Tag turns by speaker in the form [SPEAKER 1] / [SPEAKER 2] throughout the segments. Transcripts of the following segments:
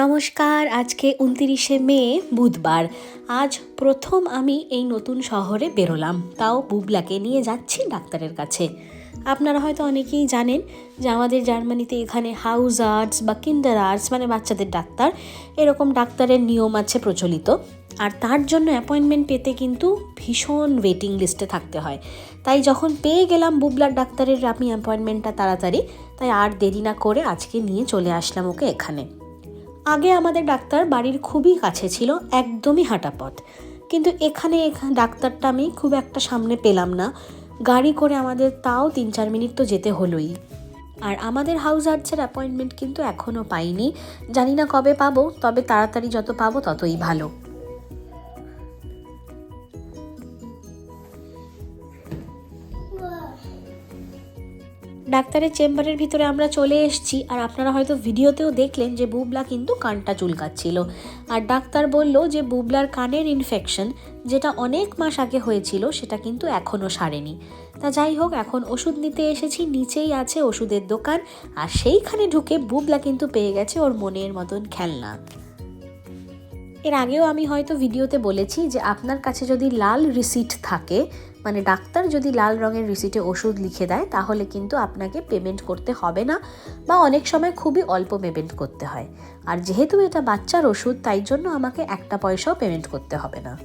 [SPEAKER 1] নমস্কার, আজকে উনতিরিশে মে, বুধবার। আজ প্রথম আমি এই নতুন শহরে বেরোলাম, তাও বুবলাকে নিয়ে যাচ্ছি ডাক্তারের কাছে। আপনারা হয়তো অনেকেই জানেন যে আমাদের জার্মানিতে এখানে হাউস আর্টস বা কিন্ডার আর্টস মানে বাচ্চাদের ডাক্তার, এরকম ডাক্তারের নিয়ম আছে প্রচলিত। আর তার জন্য অ্যাপয়েন্টমেন্ট পেতে কিন্তু ভীষণ ওয়েটিং লিস্টে থাকতে হয়। তাই যখন পেয়ে গেলাম বুবলার ডাক্তারের আমি অ্যাপয়েন্টমেন্টটা তাড়াতাড়ি, তাই আর দেরি না করে আজকে নিয়ে চলে আসলাম ওকে এখানে। আগে আমাদের ডাক্তার বাড়ির খুবই কাছে ছিল, একদমই হাঁটা পথ। কিন্তু এখানে এখা- ডাক্তারটা আমি খুব একটা সামনে পেলাম না। গাড়ি করে আমাদের তাও তিন চার মিনিট তো যেতে হলোই। আর আমাদের হাউস আর্টসের অ্যাপয়েন্টমেন্ট কিন্তু এখনও পাইনি। জানি না কবে পাবো, তবে তাড়াতাড়ি যত পাবো ততই ভালো। ডাক্তারের চেম্বারের ভিতরে আমরা চলে এসেছি আর আপনারা হয়তো ভিডিওতেও দেখলেন যে বুবলা কিন্তু কানটা চুলকাচ্ছিল। আর ডাক্তার বলল যে বুবলার কানের ইনফেকশন যেটা অনেক মাস আগে হয়েছিল, সেটা কিন্তু এখনও সারেনি। তা যাই হোক, এখন ওষুধ নিতে এসেছি, নিচেই আছে ওষুধের দোকান, আর সেইখানে ঢুকে বুবলা কিন্তু পেয়ে গেছে ওর মনের মতন খেলনা। এর আগেও আমি হয়তো ভিডিওতে বলেছি যে আপনার কাছে যদি লাল রিসিট থাকে মানে ডাক্তার যদি লাল রঙের রিসিটে ওষুধ লিখে দেয়, তাহলে কিন্তু আপনাকে পেমেন্ট করতে হবে না বা অনেক সময় খুবই অল্প পেমেন্ট করতে হয়। আর যেহেতু এটা বাচ্চার ওষুধ, তাই জন্য আমাকে একটা পয়সাও পেমেন্ট করতে হবে না।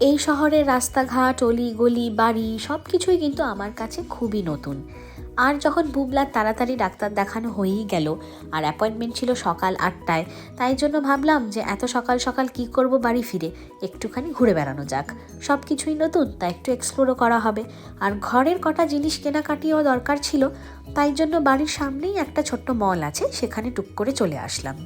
[SPEAKER 1] এই শহরের রাস্তাঘাট অলি গলি বাড়ি সব কিছুই কিন্তু আমার কাছে খুবই নতুন। আর যখন বুবলার তাড়াতাড়ি ডাক্তার দেখানো হয়েই গেল, আর অ্যাপয়েন্টমেন্ট ছিল সকাল আটটায়, তাই জন্য ভাবলাম যে এত সকাল সকাল কি করব বাড়ি ফিরে, একটুখানি ঘুরে বেড়ানো যাক। সব কিছুই নতুন তা একটু এক্সপ্লোরও করা হবে। আর ঘরের কটা জিনিস কেনাকাটিও দরকার ছিল, তাই জন্য বাড়ির সামনেই একটা ছোট্ট মল আছে, সেখানে টুক করে চলে আসলাম।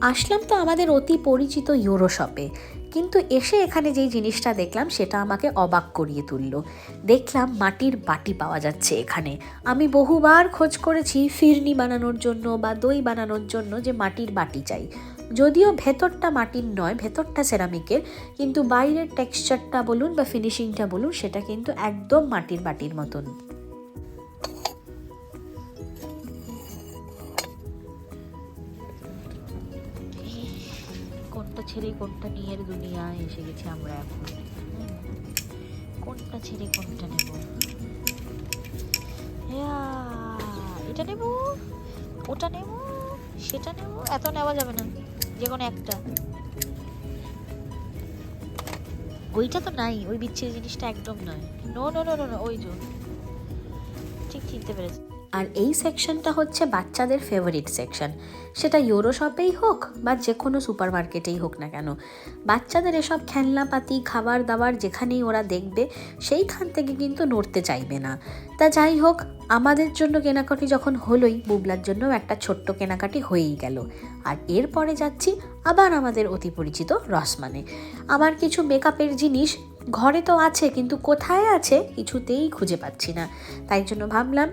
[SPEAKER 1] আসলাম তো আমাদের অতি পরিচিত ইউরো শপে কিন্তু এসে এখানে যেই জিনিসটা দেখলাম সেটা আমাকে অবাক করিয়ে তুলল। দেখলাম মাটির বাটি পাওয়া যাচ্ছে এখানে। আমি বহুবার খোঁজ করেছি ফিরনি বানানোর জন্য বা দই বানানোর জন্য যে মাটির বাটি চাই। যদিও ভেতরটা মাটির নয়, ভেতরটা সেরামিকের, কিন্তু বাইরের টেক্সচারটা বলুন বা ফিনিশিংটা বলুন, সেটা কিন্তু একদম মাটির বাটির মতন। ছেড়ে কোনটা নিয়ে দুনিয়ায় এসে গেছি আমরা এখন? কোনটা ছেড়ে কোনটা নেব? এটা নেব? ওটা নেব? সেটা নেব? এত নেওয়া যাবে না, যে কোনো একটা। ওইটা তো নাই, ওই বিচ্ছিরি জিনিসটা একদম নয় নো নো নো নো ওই জন্য ঠিক চিনতে পেরেছি। আর এই সেকশনটা হচ্ছে বাচ্চাদের ফেভারিট সেকশন সেটা ইউরো শপেই হোক বা যে কোনো সুপার মার্কেটেই হোক না কেন। বাচ্চাদের এসব খেলনাপাতি খাবার দাবার যেখানেই ওরা দেখবে, সেইখান থেকে কিন্তু নড়তে চাইবে না। তা যাই হোক, আমাদের জন্য কেনাকাটি যখন হলোই, বুবলার জন্য একটা ছোট্ট কেনাকাটি হয়েই গেল। আর এরপরে যাচ্ছি আবার আমাদের অতি পরিচিত রসমানে। আমার কিছু মেকআপের জিনিস ঘরে তো আছে, কিন্তু কোথায় আছে কিছুতেই খুঁজে পাচ্ছি না। তাই জন্য ভাবলাম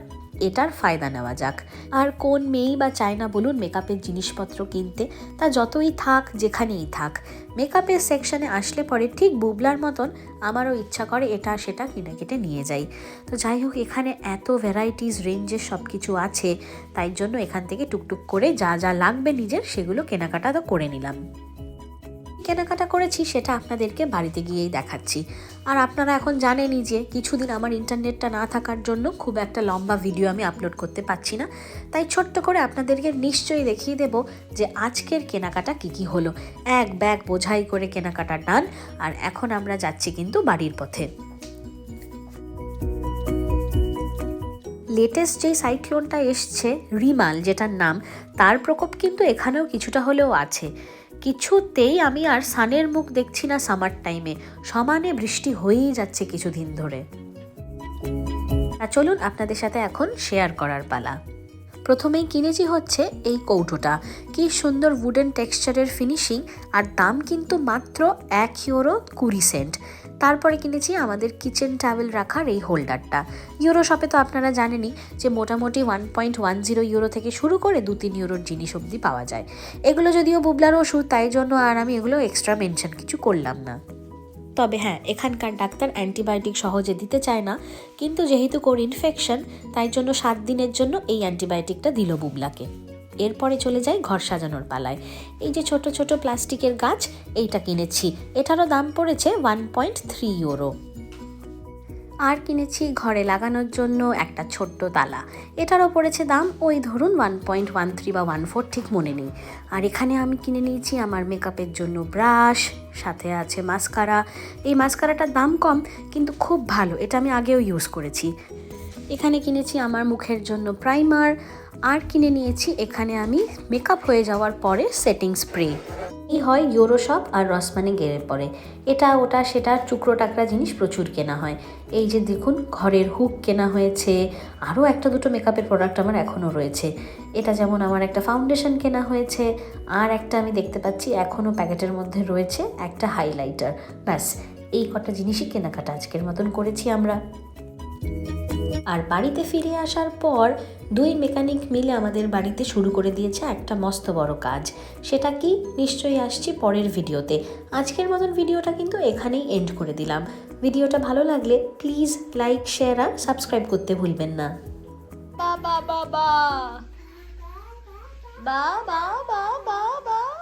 [SPEAKER 1] এটার ফায়দা নেওয়া যাক। আর কোন মেয়েই বা চায় না বলুন মেকআপের জিনিসপত্র কিনতে। তা যতই থাক, যেখানেই থাক। মেকআপের সেকশনে আসলে পরে ঠিক বুবলার মতন আমারও ইচ্ছা করে এটা সেটা কিনে কেটে নিয়ে যাই। তো যাই হোক, এখানে এত ভ্যারাইটিস রেঞ্জের সব কিছু আছে। তাই জন্য এখান থেকে টুকটুক করে যা যা লাগবে নিজের, সেগুলো কেনাকাটা তো করে নিলাম। কেনাকাটা করেছি, সেটা আপনাদেরকে বাড়িতে গিয়েই দেখাচ্ছি। আর আপনারা এখন জানেনই যে কিছুদিন আমার ইন্টারনেটটা না থাকার জন্য খুব একটা লম্বা ভিডিও আমি আপলোড করতে পারছি না। তাই ছোট্ট করে আপনাদেরকে নিশ্চয়ই দেখিয়ে দেব যে আজকের কেনাকাটা কি কি হলো। এক ব্যাগ বোঝাই করে কেনাকাটা ডান আর এখন আমরা যাচ্ছি কিন্তু বাড়ির পথে। লেটেস্ট যেই সাইক্লোনটা এসছে, রিমাল যেটার নাম, তার প্রকোপ কিন্তু এখানেও কিছুটা হলেও আছে। কিছুতেই আমি আর সানের মুখ দেখছি না সামার টাইমে সমানে বৃষ্টি হয়েই যাচ্ছে কিছুদিন ধরে। তা চলুন আপনাদের সাথে এখন শেয়ার করার পালা। প্রথমেই কিনেছি হচ্ছে এই কৌটোটা। কি সুন্দর উডেন টেক্সচারের ফিনিশিং আর দাম কিন্তু মাত্র এক ইউরো কুড়ি সেন্ট তারপরে কিনেছি আমাদের কিচেন টাওয়েল রাখার এই হোল্ডারটা। ইউরো শপে তো আপনারা জানেনই যে মোটামুটি one point one zero euro থেকে শুরু করে দু তিন ইউরোর জিনিস অবধি পাওয়া যায়। এগুলো যদিও বুবলার ওষুধ, তাই জন্য আর আমি এগুলো এক্সট্রা মেনশন কিছু করলাম না। তবে হ্যাঁ এখানকার ডাক্তার অ্যান্টিবায়োটিক সহজে দিতে চায় না, কিন্তু যেহেতু কোর ইনফেকশন তাই জন্য সাত দিনের জন্য এই অ্যান্টিবায়োটিকটা দিল বুবলাকে। এরপরে চলে যাই ঘর সাজানোর পালায়। এই যে ছোট ছোট প্লাস্টিকের গাছ, এইটা কিনেছি। এটারও দাম পড়েছে ওয়ান পয়েন্ট থ্রি ইউরো আর কিনেছি ঘরে লাগানোর জন্য একটা ছোট্ট তালা। এটারও পড়েছে দাম, ওই ধরুন ওয়ান পয়েন্ট ওয়ান থ্রি বা ওয়ান ফোর ঠিক মনে নেই। আর এখানে আমি কিনে নিয়েছি আমার মেকআপের জন্য ব্রাশ সাথে আছে মাস্কারা এই মাস্কারাটার দাম কম, কিন্তু খুব ভালো, এটা আমি আগেও ইউজ করেছি। এখানে কিনেছি আমার মুখের জন্য প্রাইমার আর কিনে নিয়েছি। এখানে আমি মেকআপ হয়ে যাওয়ার পরে সেটিং স্প্রে এই হয় ইউরোশপ আর রসমানে গেরের পরে। এটা, ওটা, সেটা, টুকরো টাকরা জিনিস প্রচুর কেনা হয়। এই যে দেখুন, ঘরের হুক কেনা হয়েছে। আরও একটা দুটো মেকআপের প্রোডাক্ট আমার এখনও রয়েছে। এটা যেমন আমার একটা ফাউন্ডেশন কেনা হয়েছে, আর একটা আমি দেখতে পাচ্ছি এখনও প্যাকেটের মধ্যে রয়েছে একটা হাইলাইটার ব্যাস, এই কটা জিনিসই কেনাকাটা আজকের মতন করেছি আমরা। আর বাড়িতে ফিরে আসার পর দুই মেকানিক মিলে আমাদের বাড়িতে শুরু করে দিয়েছে একটা মস্ত বড় কাজ। সেটা কি? নিশ্চয়ই আসছি পরের ভিডিওতে। আজকের মতন ভিডিওটা কিন্তু এখানেই এন্ড করে দিলাম। ভিডিওটা ভালো লাগলে প্লিজ লাইক শেয়ার আর সাবস্ক্রাইব করতে ভুলবেন না।
[SPEAKER 2] বা বা। বা বা বা বা বা।